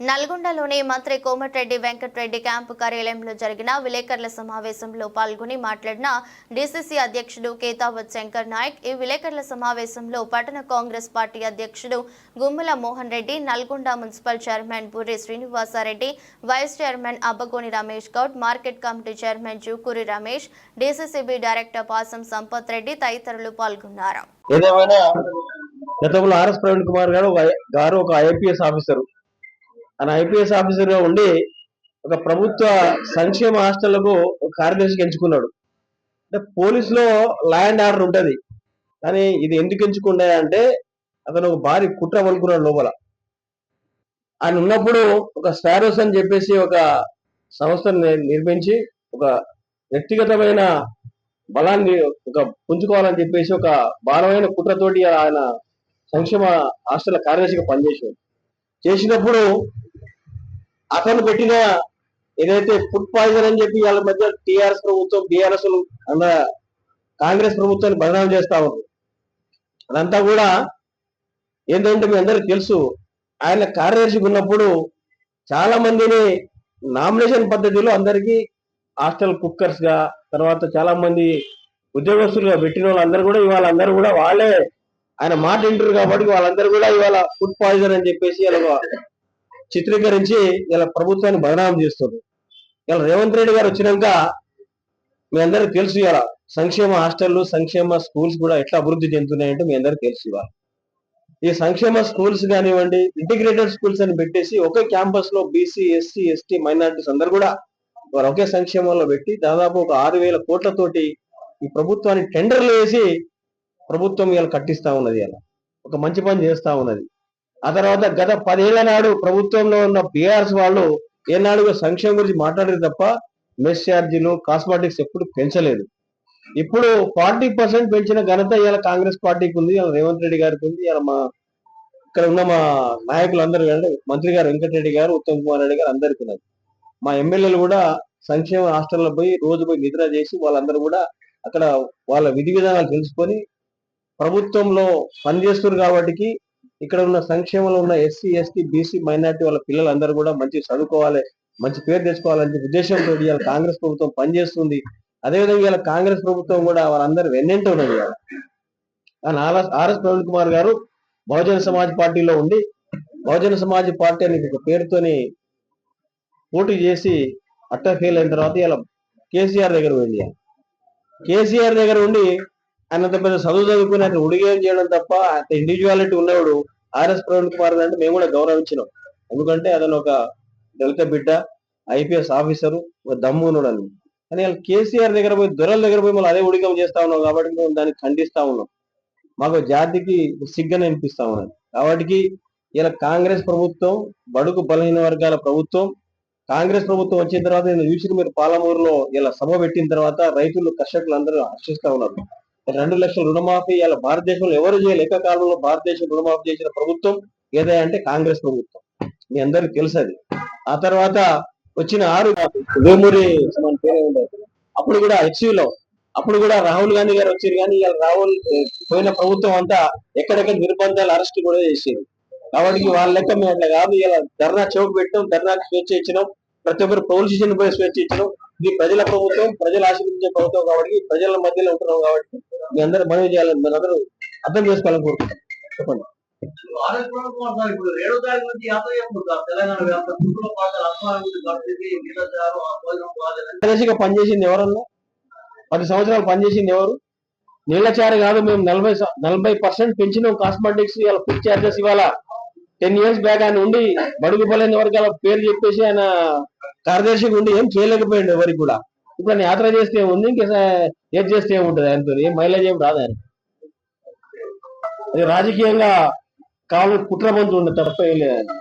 నల్గొండలోని మంత్రి కోమటిరెడ్డి వెంకటరెడ్డి క్యాంపు కార్యాలయంలో జరిగిన విలేకరుల సమావేశంలో పాల్గొని మాట్లాడిన డీసీసీ అధ్యక్షుడు కేతావత్ శంకర్ నాయక్ ఈ విలేకరుల సమావేశంలో పట్టణ కాంగ్రెస్ పార్టీ అధ్యక్షుడు Gummala Mohan Reddy Nalgonda municipal chairman Burri Srinivasa Reddy vice chairman Abbagoni Ramesh Goud market committee chairman Jukuri Ramesh DCCB director Pasam Sampath Reddy తదితరులు పాల్గొన్నారు. గతంలో ఆర్ఎస్ ప్రవీణ్ కుమార్ గారు గారు ఒక ఐపీఎస్ ఆఫీసర్. ఆయన ఐపీఎస్ ఆఫీసర్గా ఉండి ఒక ప్రభుత్వ సంక్షేమ హాస్టళ్ళకు ఒక కార్యదర్శికి ఎంచుకున్నాడు. అంటే పోలీసులో లా అండ్ ఆర్డర్ ఉంటుంది. కానీ ఇది ఎందుకు ఎంచుకున్నా అంటే అతను ఒక భారీ కుట్ర పలుకున్నాడు లోపల. ఆయన ఉన్నప్పుడు ఒక స్టారోస్ అని చెప్పేసి ఒక సంస్థను నిర్మించి ఒక వ్యక్తిగతమైన బలాన్ని ఒక పుంజుకోవాలని చెప్పేసి ఒక భారమైన కుట్రతోటి ఆయన సంక్షేమ హాస్టల్ కార్యదర్శిగా పనిచేసాడు చేసినప్పుడు అతను పెట్టిన ఏదైతే ఫుడ్ పాయిజన్ అని చెప్పి వాళ్ళ మధ్య టిఆర్ఎస్ ప్రభుత్వం బీఆర్ఎస్ అన్న కాంగ్రెస్ ప్రభుత్వాన్ని బదనాం చేస్తా ఉంది అదంతా కూడా ఏంటంటే మీ అందరికి తెలుసు ఆయన కార్యదర్శి ఉన్నప్పుడు చాలా మందిని నామినేషన్ పద్ధతిలో అందరికీ హాస్టల్ కుక్కర్స్గా తర్వాత చాలా మంది ఉద్యోగస్తులుగా పెట్టిన వాళ్ళందరూ కూడా ఇవాళ అందరూ కూడా వాళ్ళే ఆయన మాట వింటారు కాబట్టి వాళ్ళందరూ కూడా ఇవాళ ఫుడ్ పాయిజన్ అని చెప్పేసి ఇలా చిత్రీకరించి ఇలా ప్రభుత్వాన్ని బదనామం చేస్తుంది. ఇలా రేవంత్ రెడ్డి గారు వచ్చినాక మీ అందరికి తెలుసు ఇవాళ సంక్షేమ హాస్టల్ సంక్షేమ స్కూల్స్ కూడా ఎట్లా అభివృద్ధి చెందుతున్నాయంటే మీ అందరికి తెలుసు ఇవాళ. ఈ సంక్షేమ స్కూల్స్ కానివ్వండి ఇంటిగ్రేటెడ్ స్కూల్స్ అని పెట్టేసి ఒకే క్యాంపస్లో బీసీ ఎస్సీ ఎస్టీ మైనారిటీస్ అందరు కూడా వారు ఒకే సంక్షేమంలో పెట్టి దాదాపు ఒక ఆరు వేల కోట్లతోటి ఈ ప్రభుత్వాన్ని టెండర్లు వేసి ప్రభుత్వం ఇలా కట్టిస్తా ఉన్నది ఇలా ఒక మంచి పని చేస్తా ఉన్నది. ఆ తర్వాత గత పదేళ్ళ నాడు ప్రభుత్వంలో ఉన్న బీఆర్ఎస్ వాళ్ళు ఏనాడు సంక్షేమం గురించి మాట్లాడేది తప్ప మెస్ ఛార్జీలు కాస్మెటిక్స్ ఎప్పుడు పెంచలేదు. ఇప్పుడు ఫార్టీ పర్సెంట్ పెంచిన ఘనత ఇవాళ కాంగ్రెస్ పార్టీకి ఉంది. ఇవాళ రేవంత్ రెడ్డి గారికి ఉంది. ఇవాళ మా ఇక్కడ ఉన్న మా నాయకులు అంటే మంత్రి గారు వెంకటరెడ్డి గారు ఉత్తమ్ కుమార్ రెడ్డి గారు అందరికీ ఉన్నారు మా ఎమ్మెల్యేలు కూడా సంక్షేమ హాస్టల్లో పోయి రోజు పోయి నిద్ర చేసి వాళ్ళందరూ కూడా అక్కడ వాళ్ళ విధి విధానాలు తెలుసుకొని ప్రభుత్వంలో పనిచేస్తున్నారు కాబట్టి ఇక్కడ ఉన్న సంక్షేమంలో ఉన్న ఎస్సీ ఎస్టీ బీసీ మైనార్టీ వాళ్ళ పిల్లలందరూ కూడా మంచి చదువుకోవాలి మంచి పేరు తెచ్చుకోవాలనే ఉద్దేశంతో ఇవాళ కాంగ్రెస్ ప్రభుత్వం పనిచేస్తుంది. అదేవిధంగా ఇవాళ కాంగ్రెస్ ప్రభుత్వం కూడా వాళ్ళందరూ వెన్నెంట ఉన్నది కానీ ఆర్ఎస్ ఆర్ఎస్ ప్రవీణ్ కుమార్ గారు బహుజన సమాజ్ పార్టీలో ఉండి బహుజన సమాజ్ పార్టీ అనే ఒక పేరుతోని పోటీ చేసి అట్ట ఫెయిల్ అయిన తర్వాత ఇలా కేసీఆర్ దగ్గర వెళ్ళి కేసీఆర్ దగ్గర ఉండి అన్నంత పెద్ద చదువు చదువుకుని అతను ఉడిగేయం చేయడం తప్ప అంత ఇండివిజువాలిటీ ఉన్నవాడు ఆర్ఎస్ ప్రవీణ్ కుమార్ అంటే మేము కూడా గౌరవించినాం. ఎందుకంటే అతను ఒక దళిత బిడ్డ ఐపీఎస్ ఆఫీసరు ఒక దమ్ము ఉన్నాడు కానీ వాళ్ళు కేసీఆర్ దగ్గర పోయి దొరల దగ్గర పోయి మళ్ళీ అదే ఉడిగం చేస్తా ఉన్నాం కాబట్టి మేము దాన్ని ఖండిస్తా ఉన్నాం. మాకు జాతికి సిగ్గని అనిపిస్తా ఉన్నది. కాబట్టి ఇలా కాంగ్రెస్ ప్రభుత్వం బడుగు బలహీన వర్గాల ప్రభుత్వం కాంగ్రెస్ ప్రభుత్వం వచ్చిన తర్వాత నేను చూసిన మీరు పాలమూరులో ఇలా సభ పెట్టిన తర్వాత రైతులు కర్షకులు అందరూ హర్షిస్తా ఉన్నారు. రెండు లక్షల రుణమాఫీ ఇలా భారతదేశంలో ఎవరు చేయలేదు ఏకకాలంలో భారతదేశం రుణమాఫీ చేసిన ప్రభుత్వం ఏదే అంటే కాంగ్రెస్ ప్రభుత్వం. మీ అందరికి తెలుసు అది. ఆ తర్వాత వచ్చిన ఆరు వేమూరి అప్పుడు కూడా HCU లో అప్పుడు కూడా రాహుల్ గాంధీ గారు వచ్చారు కానీ ఇవాళ రాహుల్ పోయిన ప్రభుత్వం అంతా ఎక్కడెక్కడ నిర్బంధాలు అరెస్ట్ కూడా చేసేది. కాబట్టి వాళ్ళ లెక్క మేము అట్లా కాదు. ఇలా ధర్నా చౌక్ పెట్టాం ధర్నాకి స్వేచ్ఛ ఇచ్చినాం. ప్రతి ఒక్కరు పోలీస్ స్టేషన్ పోయి స్వేచ్ఛ ఇచ్చినాం. ఇది ప్రజల ప్రభుత్వం ప్రజలు ఆశీర్వదించే ప్రభుత్వం కాబట్టి ప్రజల మధ్యలో ఉంటున్నాం కాబట్టి మీ అందరూ మనవి చేయాలని మీరు అందరూ అర్థం చేసుకోవాలని కోరుకుంటున్నాం. చెప్పండి. పనిచేసింది ఎవరన్నా? పది సంవత్సరాలు పనిచేసింది ఎవరు? నీళ్ళ చారు కాదు మేము నలభై నలభై పర్సెంట్ పెంచినాం. కాస్మెటిక్స్ ఇవాళ ఫుడ్ చార్జెస్ ఇవాళ. టెన్ ఇయర్స్ బ్యాక్ ఆయన ఉండి బడుగు బలైన వర్గాల పేరు చెప్పేసి ఆయన కార్యదర్శిగా ఉండి ఏం చేయలేకపోయాడు ఎవరికి కూడా. ఇప్పుడు ఆయన యాత్ర చేస్తే ఉంది ఇంకా స- ఏది చేస్తే ఏముంటది ఆయనతో ఏం మైలేజ్ ఏం రాదు ఆయన రాజకీయంగా కావాలి కుట్రబంధు ఉండే తప్ప ఏం లేదు